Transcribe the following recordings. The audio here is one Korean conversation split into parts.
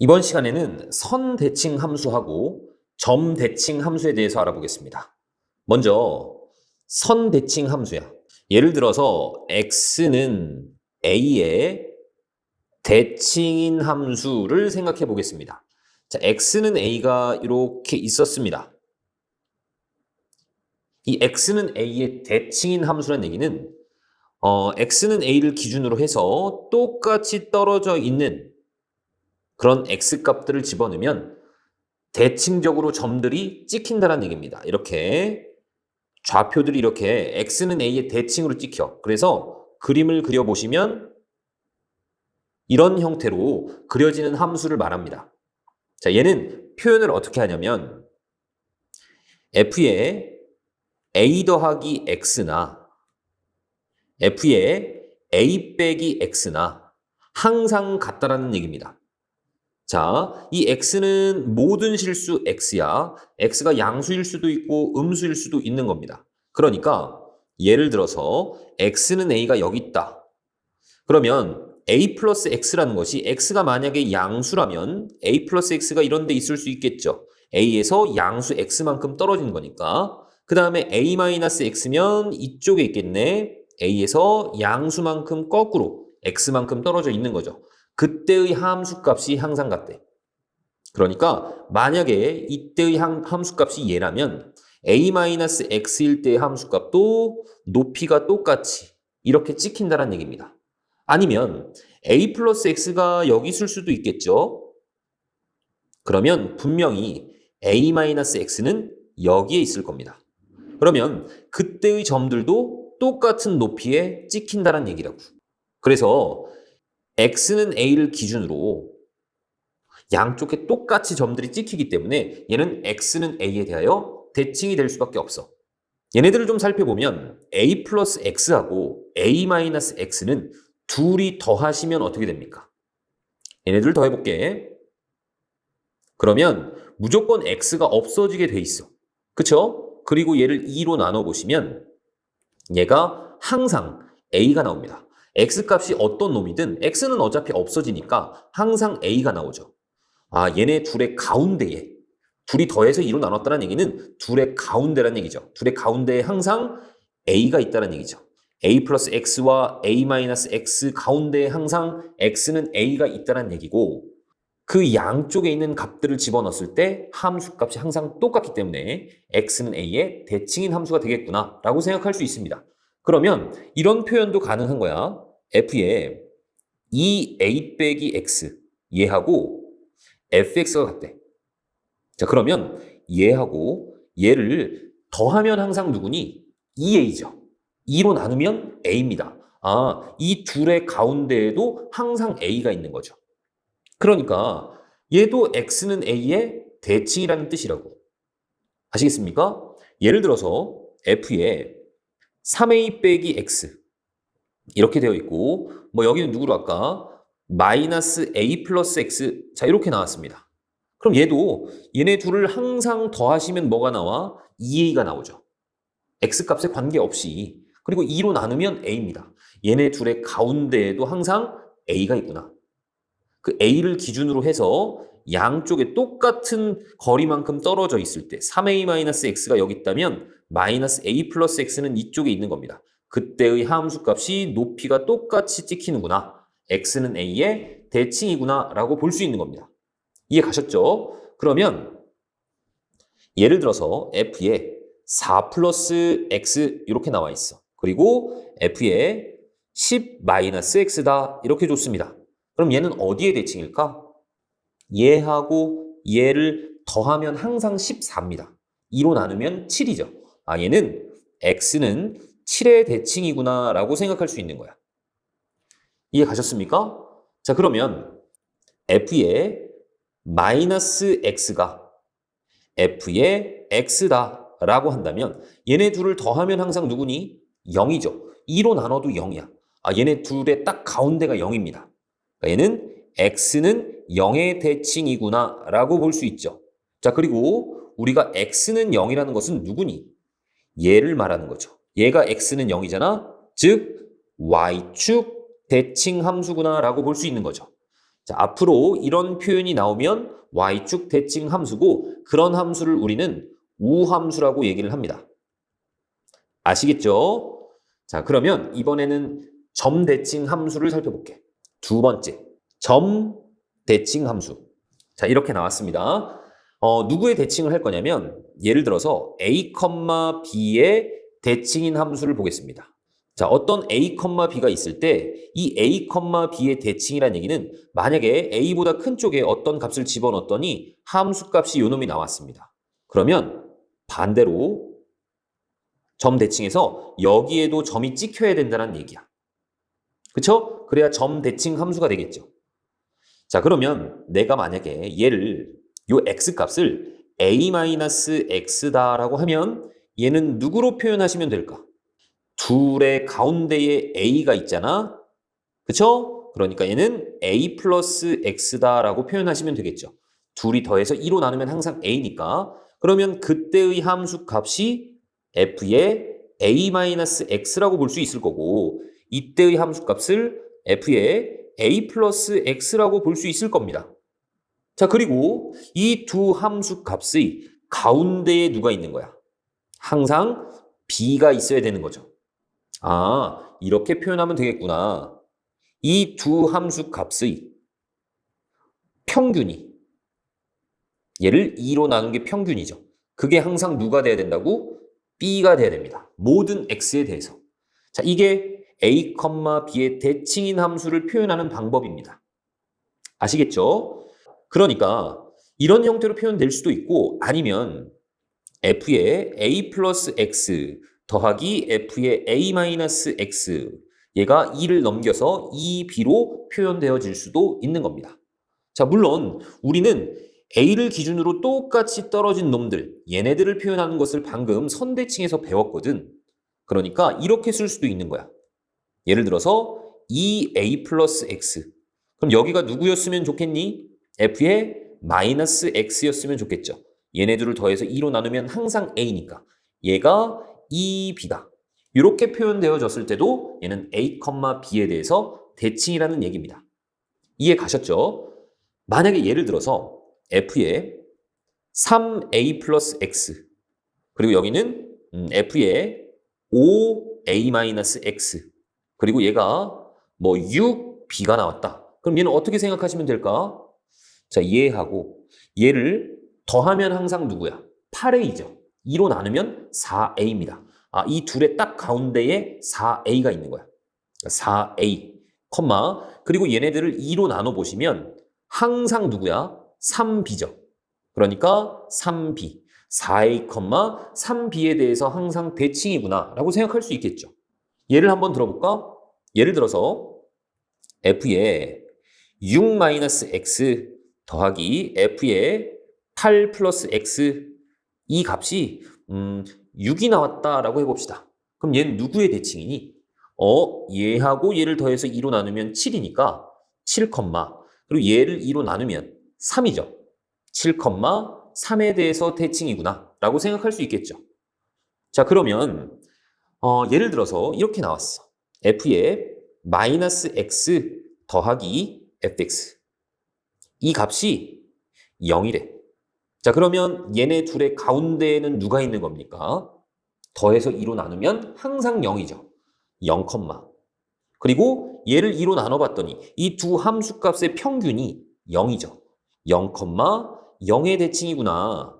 이번 시간에는 선 대칭 함수하고 점 대칭 함수에 대해서 알아보겠습니다. 먼저 선 대칭 함수야. 예를 들어서 x는 a의 대칭인 함수를 생각해 보겠습니다. 자, x는 a가 이렇게 있었습니다. 이 x는 a의 대칭인 함수라는 얘기는 어, x는 a를 기준으로 해서 똑같이 떨어져 있는 그런 x 값들을 집어넣으면 대칭적으로 점들이 찍힌다는 얘기입니다. 이렇게 좌표들이 이렇게 x는 a의 대칭으로 찍혀. 그래서 그림을 그려보시면 이런 형태로 그려지는 함수를 말합니다. 자, 얘는 표현을 어떻게 하냐면 f의 a 더하기 x나 f의 a 빼기 x나 항상 같다라는 얘기입니다. 자, 이 x는 모든 실수 x야. x가 양수일 수도 있고 음수일 수도 있는 겁니다. 그러니까 예를 들어서 x는 a가 여기 있다. 그러면 a 플러스 x라는 것이 x가 만약에 양수라면 a 플러스 x가 이런 데 있을 수 있겠죠. a에서 양수 x만큼 떨어진 거니까. 그 다음에 a 마이너스 x면 이쪽에 있겠네. a에서 양수만큼 거꾸로 x만큼 떨어져 있는 거죠. 그때의 함수 값이 항상 같대. 그러니까 만약에 이때의 함수 값이 얘라면 a-x일 때의 함수 값도 높이가 똑같이 이렇게 찍힌다는 얘기입니다. 아니면 a 플러스 x가 여기 있을 수도 있겠죠. 그러면 분명히 a-x는 여기에 있을 겁니다. 그러면 그때의 점들도 똑같은 높이에 찍힌다는 얘기라고. 그래서 x는 a를 기준으로 양쪽에 똑같이 점들이 찍히기 때문에 얘는 x는 a에 대하여 대칭이 될 수밖에 없어. 얘네들을 좀 살펴보면 a 플러스 x하고 a 마이너스 x는 둘이 더하시면 어떻게 됩니까? 얘네들 더해볼게. 그러면 무조건 x가 없어지게 돼 있어. 그쵸? 그리고 얘를 2로 나눠보시면 얘가 항상 a가 나옵니다. X값이 어떤 놈이든 x는 어차피 없어지니까 항상 a가 나오죠. 아, 얘네 둘의 가운데에 둘이 더해서 2로 나눴다는 얘기는 둘의 가운데라는 얘기죠. 둘의 가운데에 항상 a가 있다는 얘기죠. a 플러스 x와 a 마이너스 x 가운데에 항상 x는 a가 있다는 얘기고 그 양쪽에 있는 값들을 집어넣었을 때 함수 값이 항상 똑같기 때문에 x는 a의 대칭인 함수가 되겠구나 라고 생각할 수 있습니다. 그러면 이런 표현도 가능한 거야. F에 2a 빼기 x 얘하고 fx가 같대. 자 그러면 얘하고 얘를 더하면 항상 누구니? 2a죠. 2로 나누면 a입니다. 아, 이 둘의 가운데에도 항상 a가 있는 거죠. 그러니까 얘도 x는 a의 대칭이라는 뜻이라고. 아시겠습니까? 예를 들어서 f에 3a 빼기 x 이렇게 되어 있고 뭐 여기는 누구로 할까? 마이너스 a 플러스 x 자 이렇게 나왔습니다. 그럼 얘도 얘네 둘을 항상 더하시면 뭐가 나와? 2a가 나오죠. x 값에 관계없이 그리고 2로 나누면 a입니다. 얘네 둘의 가운데에도 항상 a가 있구나. 그 a를 기준으로 해서 양쪽에 똑같은 거리만큼 떨어져 있을 때 3a-x가 여기 있다면 마이너스 a 플러스 x는 이쪽에 있는 겁니다. 그때의 함수 값이 높이가 똑같이 찍히는구나. x는 a의 대칭이구나 라고 볼 수 있는 겁니다. 이해 가셨죠? 그러면 예를 들어서 f에 4 플러스 x 이렇게 나와 있어. 그리고 f에 10 마이너스 x다 이렇게 줬습니다. 그럼 얘는 어디에 대칭일까? 얘하고 얘를 더하면 항상 14입니다. 2로 나누면 7이죠. 아 얘는 x는 7의 대칭이구나 라고 생각할 수 있는 거야. 이해 가셨습니까? 자 그러면 f의 마이너스 x가 f의 x다 라고 한다면 얘네 둘을 더하면 항상 누구니? 0이죠. 2로 나눠도 0이야. 아 얘네 둘의 딱 가운데가 0입니다. 그러니까 얘는 x는 0의 대칭이구나 라고 볼 수 있죠. 자 그리고 우리가 x는 0이라는 것은 누구니? 얘를 말하는 거죠. 얘가 x는 0이잖아. 즉 y축 대칭 함수구나 라고 볼 수 있는 거죠. 자, 앞으로 이런 표현이 나오면 y축 대칭 함수고 그런 함수를 우리는 우함수라고 얘기를 합니다. 아시겠죠? 자, 그러면 이번에는 점 대칭 함수를 살펴볼게. 두 번째, 점 대칭 함수. 자, 이렇게 나왔습니다. 어, 누구의 대칭을 할 거냐면 예를 들어서 a, b의 대칭인 함수를 보겠습니다. 자, 어떤 a, b가 있을 때 이 a, b의 대칭이라는 얘기는 만약에 a보다 큰 쪽에 어떤 값을 집어넣었더니 함수 값이 요 놈이 나왔습니다. 그러면 반대로 점 대칭에서 여기에도 점이 찍혀야 된다는 얘기야. 그쵸? 그래야 점 대칭 함수가 되겠죠. 자, 그러면 내가 만약에 얘를 요 x 값을 a-x다라고 하면 얘는 누구로 표현하시면 될까? 둘의 가운데에 a가 있잖아. 그쵸? 그러니까 얘는 a 플러스 x다라고 표현하시면 되겠죠. 둘이 더해서 2로 나누면 항상 a니까. 그러면 그때의 함수 값이 f의 a-x라고 볼 수 있을 거고 이때의 함수 값을 f의 a 플러스 x라고 볼 수 있을 겁니다. 자, 그리고 이 두 함수 값의 가운데에 누가 있는 거야? 항상 b가 있어야 되는 거죠. 아, 이렇게 표현하면 되겠구나. 이 두 함수 값의 평균이 얘를 2로 나눈 게 평균이죠. 그게 항상 누가 돼야 된다고? b가 돼야 됩니다. 모든 x에 대해서. 자, 이게 a, b의 대칭인 함수를 표현하는 방법입니다. 아시겠죠? 그러니까 이런 형태로 표현될 수도 있고 아니면 f의 a 플러스 x 더하기 f의 a 마이너스 x 얘가 2를 넘겨서 2b로 표현되어질 수도 있는 겁니다. 자, 물론 우리는 a를 기준으로 똑같이 떨어진 놈들, 얘네들을 표현하는 것을 방금 선대칭에서 배웠거든. 그러니까 이렇게 쓸 수도 있는 거야. 예를 들어서 2a 플러스 x. 그럼 여기가 누구였으면 좋겠니? f의 마이너스 x였으면 좋겠죠. 얘네들을 더해서 2로 나누면 항상 a니까. 얘가 2b다. 이렇게 표현되어졌을 때도 얘는 a, b에 대해서 대칭이라는 얘기입니다. 이해 가셨죠? 만약에 예를 들어서 f의 3a 플러스 x 그리고 여기는 음, f의 5a 마이너스 x 그리고 얘가 뭐 6b가 나왔다. 그럼 얘는 어떻게 생각하시면 될까? 자, 얘하고 얘를 더하면 항상 누구야? 8a죠. 2로 나누면 4a입니다. 아, 이 둘의 딱 가운데에 4a가 있는 거야. 4a, 컴마. 그리고 얘네들을 2로 나눠 보시면 항상 누구야? 3b죠. 그러니까 3b. 4a, 3b에 대해서 항상 대칭이구나 라고 생각할 수 있겠죠. 예를 한번 들어볼까? 예를 들어서 f의 6-x 더하기 f의 8 플러스 x 이 값이 음, 6이 나왔다라고 해봅시다. 그럼 얘는 누구의 대칭이니? 어, 얘하고 얘를 더해서 2로 나누면 7이니까 7, 그리고 얘를 2로 나누면 3이죠. 7, 3에 대해서 대칭이구나 라고 생각할 수 있겠죠. 자 그러면 어, 예를 들어서 이렇게 나왔어. f의 마이너스 x 더하기 fx 이 값이 0이래. 자 그러면 얘네 둘의 가운데에는 누가 있는 겁니까? 더해서 2로 나누면 항상 0이죠. 0, 그리고 얘를 2로 나눠봤더니 이 두 함수값의 평균이 0이죠. 0, 0의 대칭이구나.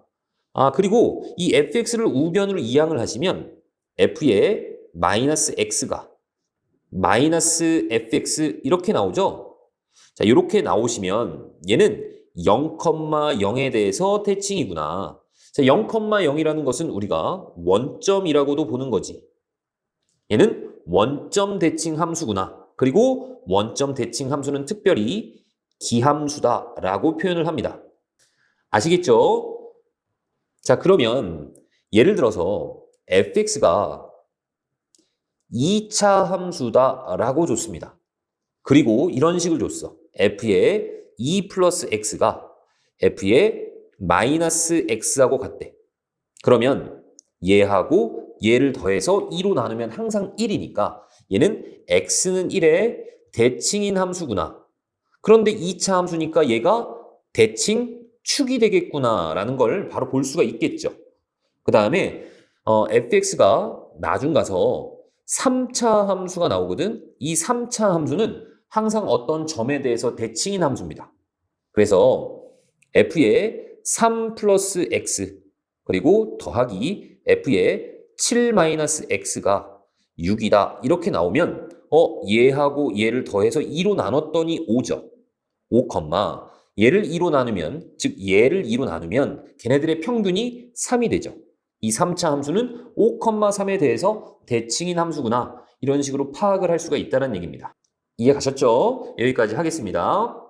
아 그리고 이 fx를 우변으로 이항을 하시면 f의 마이너스 x가 마이너스 fx 이렇게 나오죠? 자, 이렇게 나오시면 얘는 0,0에 대해서 대칭이구나. 자, 0,0이라는 것은 우리가 원점이라고도 보는 거지. 얘는 원점 대칭 함수구나. 그리고 원점 대칭 함수는 특별히 기함수다라고 표현을 합니다. 아시겠죠? 자, 그러면 예를 들어서 fx가 2차 함수다라고 줬습니다. 그리고 이런 식을 줬어. f의 2 플러스 x가 f의 마이너스 x하고 같대. 그러면 얘하고 얘를 더해서 2로 나누면 항상 1이니까 얘는 x는 1의 대칭인 함수구나. 그런데 2차 함수니까 얘가 대칭 축이 되겠구나라는 걸 바로 볼 수가 있겠죠. 그 다음에 어, fx가 나중 가서 3차 함수가 나오거든. 이 3차 함수는 항상 어떤 점에 대해서 대칭인 함수입니다. 그래서 f의 3 플러스 x 그리고 더하기 f의 7 마이너스 x가 6이다. 이렇게 나오면 어 얘하고 얘를 더해서 2로 나눴더니 5죠. 5, 얘를 2로 나누면 즉 얘를 2로 나누면 걔네들의 평균이 3이 되죠. 이 3차 함수는 5,3에 대해서 대칭인 함수구나. 이런 식으로 파악을 할 수가 있다는 얘기입니다. 이해 가셨죠? 여기까지 하겠습니다.